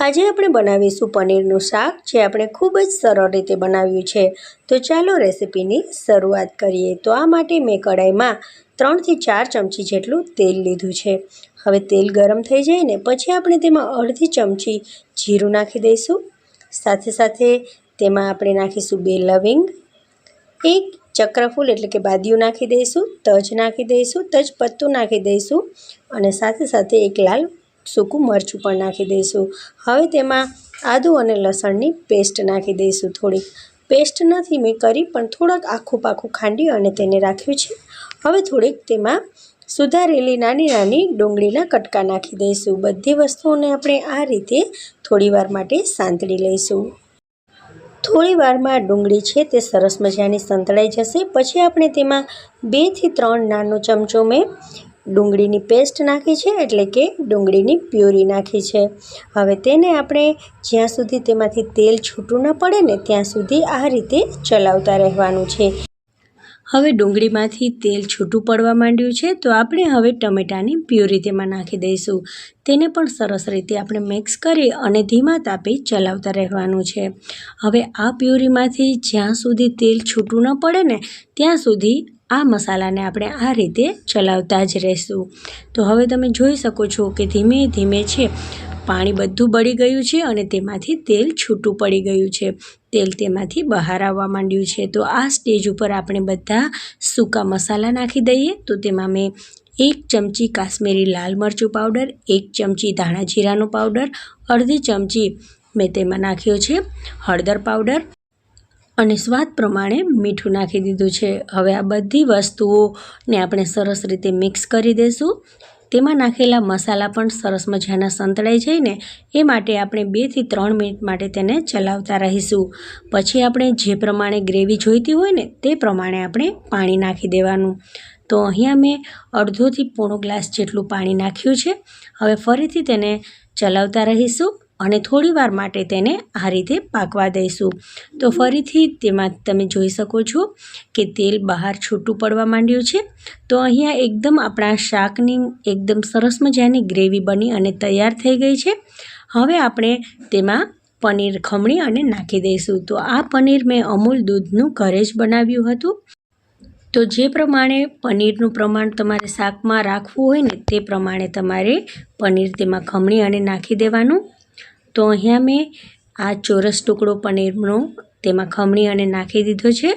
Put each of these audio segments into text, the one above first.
આજે આપણે બનાવીશું પનીરનું શાક, જે આપણે ખૂબ જ સરળ રીતે બનાવ્યું છે. તો ચાલો રેસીપીની શરૂઆત કરીએ. તો આ માટે મેં કઢાઈમાં ત્રણથી ચાર ચમચી જેટલું તેલ લીધું છે. હવે તેલ ગરમ થઈ જાય ને પછી આપણે તેમાં અડધી ચમચી જીરું નાખી દઈશું. સાથે સાથે તેમાં આપણે નાખીશું બે લવિંગ, એક ચક્રફૂલ એટલે કે બાદિયું નાખી દઈશું, તજ નાખી દઈશું તજ પત્તું નાખી દઈશું અને સાથે સાથે એક લાલ સૂકું મરચું પણ નાખી દઈશું. હવે તેમાં આદું અને લસણની પેસ્ટ નાખી દઈશું થોડીક. પેસ્ટ નથી મેં કરી પણ થોડાક આખું પાખું ખાંડી અને તેને રાખ્યું છે. હવે થોડીક તેમાં સુધારેલી નાની નાની ડુંગળીના કટકા નાખી દઈશું. બધી વસ્તુઓને આપણે આ રીતે થોડીવાર માટે સાંતળી લઈશું. થોડી વારમાં ડુંગળી છે તે સરસ મજાની સંતળાઈ જશે. પછી આપણે તેમાં બેથી ત્રણ નાનો ચમચો મેં ડુંગળીની પેસ્ટ નાખી છે એટલે કે ડુંગળીની પ્યુરી નાખી છે. હવે તેને આપણે જ્યાં સુધી તેમાંથી તેલ છૂટું ન પડે ને ત્યાં સુધી આ રીતે ચલાવતા રહેવાનું છે. હવે ડુંગળીમાંથી તેલ છૂટું પડવા માંડ્યું છે તો આપણે હવે ટમેટાની પ્યુરી તેમાં નાખી દઈશું. તેને પણ સરસ રીતે આપણે મિક્સ કરી અને ધીમા તાપે ચલાવતા રહેવાનું છે. હવે આ પ્યુરીમાંથી જ્યાં સુધી તેલ છૂટું ન પડે ને ત્યાં સુધી આ મસાલાને આપણે આ રીતે ચલાવતા જ રહેશું. તો હવે તમે જોઈ શકો છો કે ધીમે ધીમે છે, પાણી બધું બળી ગયું છે અને તેમાંથી તેલ છૂટું પડી ગયું છે. તેલ તેમાંથી બહાર આવવા માંડ્યું છે. તો આ સ્ટેજ ઉપર આપણે બધા સૂકા મસાલા નાખી દઈએ. તો તેમાં મેં એક ચમચી કાશ્મીરી લાલ મરચું પાવડર, એક ચમચી ધાણા જીરાનો પાવડર, અડધી ચમચી મેં તેમાં નાખ્યો છે હળદર પાવડર અને સ્વાદ પ્રમાણે મીઠું નાખી દીધું છે. હવે આ બધી વસ્તુઓને આપણે સરસ રીતે મિક્સ કરી દઈશું તેમાં નાખેલા મસાલા પણ સરસ મજાના સંતળાઈ જાય ને એ માટે આપણે બેથી ત્રણ મિનિટ માટે તેને ચલાવતા રહીશું. પછી આપણે જે પ્રમાણે ગ્રેવી જોઈતી હોય ને તે પ્રમાણે આપણે પાણી નાખી દેવાનું. તો અહીંયા મેં અડધોથી પોણો ગ્લાસ જેટલું પાણી નાખ્યું છે. હવે ફરીથી તેને ચલાવતા રહીશું. અને થોડીવાર માટે તેને આ રીતે પાકવા દઈશું. તો ફરીથી તેમાં તમે જોઈ શકો છો કે તેલ બહાર છૂટું પડવા માંડ્યું છે. તો અહીંયા એકદમ આપણા શાકની એકદમ સરસ મજાની ગ્રેવી બની અને તૈયાર થઈ ગઈ છે. હવે આપણે તેમાં પનીર ખમણી અને નાખી દઈશું. તો આ પનીર મેં અમૂલ દૂધનું ઘરે જ બનાવ્યું હતું. તો જે પ્રમાણે પનીરનું પ્રમાણ તમારે શાકમાં રાખવું હોય ને તે પ્રમાણે તમારે પનીર તેમાં ખમણી અને નાખી દેવાનું. તો અહીંયા મેં આ ચોરસ ટુકડો પનીરનો તેમાં ખમણી અને નાખી દીધો છે.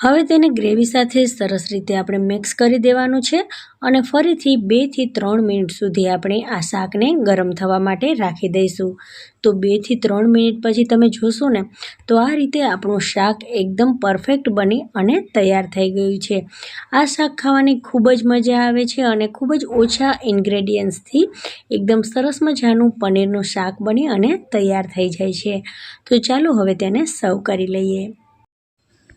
હવે તેને ગ્રેવી સાથે સરસ રીતે આપણે મિક્સ કરી દેવાનું છે અને ફરીથી બેથી ત્રણ મિનિટ સુધી આપણે આ શાકને ગરમ થવા માટે રાખી દઈશું. તો બેથી ત્રણ મિનિટ પછી તમે જોશો ને, તો આ રીતે આપણું શાક એકદમ પરફેક્ટ બની અને તૈયાર થઈ ગયું છે. આ શાક ખાવાની ખૂબ જ મજા આવે છે અને ખૂબ જ ઓછા ઇન્ગ્રેડિયન્ટ્સથી એકદમ સરસ મજાનું પનીરનું શાક બની અને તૈયાર થઈ જાય છે. તો ચાલો હવે તેને સર્વ કરી લઈએ.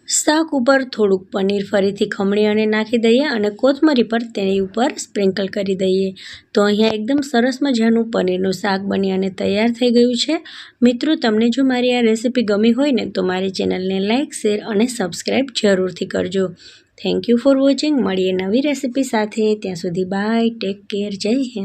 શાક ઉપર થોડુંક પનીર ફરીથી ખમણી અને નાખી દઈએ અને કોથમરી પર તેની ઉપર સ્પ્રિંકલ કરી દઈએ. તો અહીંયા એકદમ સરસ મજાનું પનીરનું શાક બની અને તૈયાર થઈ ગયું છે. મિત્રો, તમને જો મારી આ રેસીપી ગમી હોય ને, તો મારી ચેનલને લાઇક શેર અને સબસ્ક્રાઈબ જરૂરથી કરજો. Thank you for watching. મળીએ નવી રેસીપી સાથે. ત્યાં સુધી બાય, ટેક કેર, જય હિન્દ.